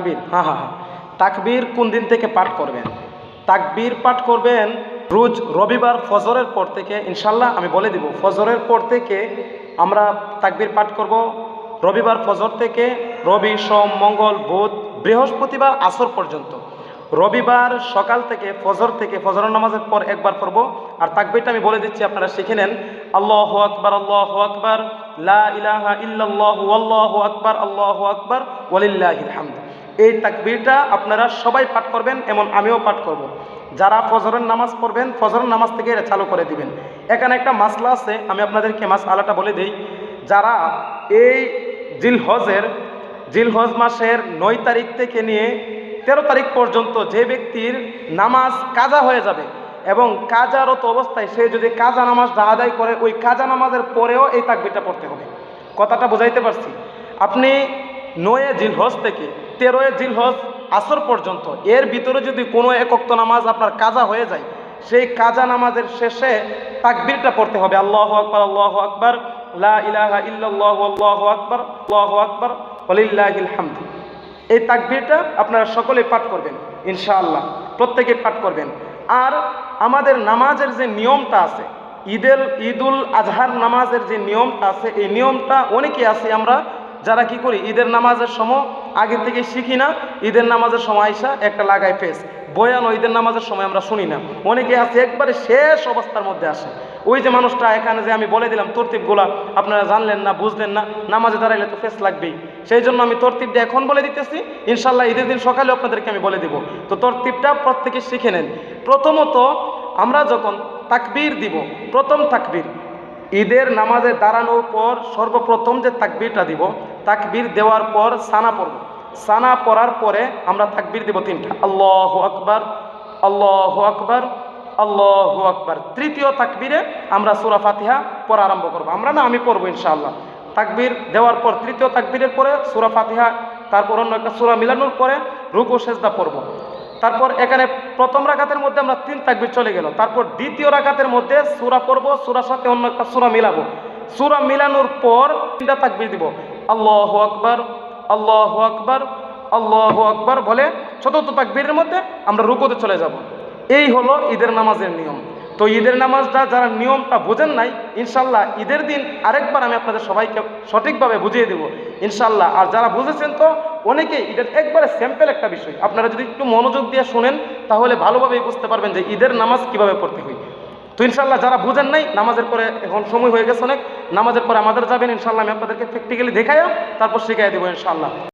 তাকবীর হ্যাঁ হ্যাঁ হ্যাঁ তাকবীর কোন দিন থেকে পাঠ করবেন? তাকবীর পাঠ করবেন রোজ রবিবার ফজরের পর থেকে। ইনশাল্লাহ আমি বলে দিব, ফজরের পর থেকে আমরা তাকবীর পাঠ করব। রবিবার ফজর থেকে রবি, সোম, মঙ্গল, বুধ, বৃহস্পতিবার আসর পর্যন্ত। রবিবার সকাল থেকে ফজর থেকে ফজর নামাজের পর একবার পড়ব। আর তাকবীরটা আমি বলে দিচ্ছি, আপনারা শিখে নেন। আল্লাহ আকবার আল্লাহ আকবার, লা ইলাহা ইল্লাল্লাহ আল্লাহু আকবার আল্লাহু আকবার, ওয়ালিল্লাহিল হামদ। এই তাকবীরটা আপনারা সবাই পাঠ করবেন, এমন আমিও পাঠ করব। যারা ফজরের নামাজ পড়বেন, ফজরের নামাজ থেকে এটা চালু করে দিবেন। এখানে একটা মাসলা আছে, আমি আপনাদেরকে মাস আলাটা বলে দিই। যারা এই জিলহজের, জিলহজ মাসের নয় তারিখ থেকে নিয়ে তেরো তারিখ পর্যন্ত যে ব্যক্তির নামাজ কাজা হয়ে যাবে এবং কাজারত অবস্থায় সে যদি কাজা নামাজটা আদায় করে, ওই কাজা নামাজের পরেও এই তাকবিরটা পড়তে হবে। কথাটা বোঝাইতে পারছি? আপনি নয়ে জিলহজ থেকে তেরোয়ে জিলহজ আসর পর্যন্ত। এর ভিতরে যদি কোনো একক্ত নামাজ আপনার কাজা হয়ে যায়, সেই কাজা নামাজের শেষে তাকবিরটা পড়তে হবে। আল্লাহ আকবর আল্লাহ আকবর, লা আকবর আকবর হামদ। এই তাকবিরটা আপনারা সকলে পাঠ করবেন, ইনশাআল্লাহ প্রত্যেকে পাঠ করবেন। আর আমাদের নামাজের যে নিয়মটা আছে, ঈদের ঈদুল আজহার নামাজের যে নিয়মটা আছে, এই নিয়মটা অনেকে আছে, আমরা যারা কি করি, ঈদের নামাজের সময় আগে থেকে শিখি না, ঈদের নামাজের সময় আইসা একটা লাগাই ফেস। বয়ান ঈদের নামাজের সময় আমরা শুনি না। অনেকে আছে, একবারে শেষ অবস্থার মধ্যে আসে। ওই যে মানুষটা এখানে যে আমি বলে দিলাম তরতিবগুলা আপনারা জানলেন না, বুঝলেন না, নামাজে দাঁড়াইলে তো ফেস লাগবেই। সেই জন্য আমি তরতিবটা এখন বলে দিতেছি, ইনশাল্লাহ ঈদের দিন সকালে আপনাদেরকে আমি বলে দিব। তো তরতিবটা প্রত্যেকে শিখে নেন। প্রথমত আমরা যখন তাকবীর দিব, প্রথম তাকবীর, ঈদের নামাজে দাঁড়ানোর পর সর্বপ্রথম যে তাকবীরটা দিব তাকবীর দেওয়ার পর সানা পড়ব। সানা পড়ার পরে আমরা তাকবীর দিব তিনটা। আল্লাহ আকবার আল্লাহ আকবার আল্লাহ আকবার। তৃতীয় তাকবীরে আমরা সুরা ফাতিহা পড়া আরম্ভ করব। আমরা না, আমি পড়ব ইনশাআল্লাহ। তাকবির দেওয়ার পর তৃতীয় তাকবীরের পরে সুরা ফাতিহা, তারপর অন্য একটা সুরা মিলানোর পরে রুকু, সেজদা পড়ব। তারপর এখানে প্রথম রাকাতের মধ্যে আমরা তিন তাকবির চলে গেল। তারপর দ্বিতীয় রাকাতের মধ্যে সুরা পড়ব, সুরার সাথে অন্য একটা সুরা মিলাবো। সুরা মিলানোর পর তিনটা তাকবির দিব। আল্লাহ আকবর আল্লাহ আকবর, আল্লাহ আকবার বলে চতুর্থ তাকবীরের মধ্যে আমরা রুকুতে চলে যাব। এই হলো ঈদের নামাজের নিয়ম। তো ঈদের নামাজটা যারা নিয়মটা বোঝেন নাই, ইনশাল্লাহ ঈদের দিন আরেকবার আমি আপনাদের সবাইকে সঠিকভাবে বুঝিয়ে দেবো। ইনশাল্লাহ, আর যারা বুঝেছেন তো অনেকেই ঈদের একবারে স্যাম্পেল একটা বিষয়। আপনারা যদি একটু মনোযোগ দিয়ে শোনেন, তাহলে ভালোভাবেই বুঝতে পারবেন যে ঈদের নামাজ কীভাবে পড়তে হয়। তো ইনশাল্লাহ যারা বুঝেন নাই, নামাজের পরে এখন সময় হয়ে গেছে অনেক, নামাজের পরে আমাদের যাবেন ইনশাল্লাহ আমি আপনাদেরকে প্র্যাকটিক্যালি দেখাইও তারপর শিখাই দেবো ইনশাল্লাহ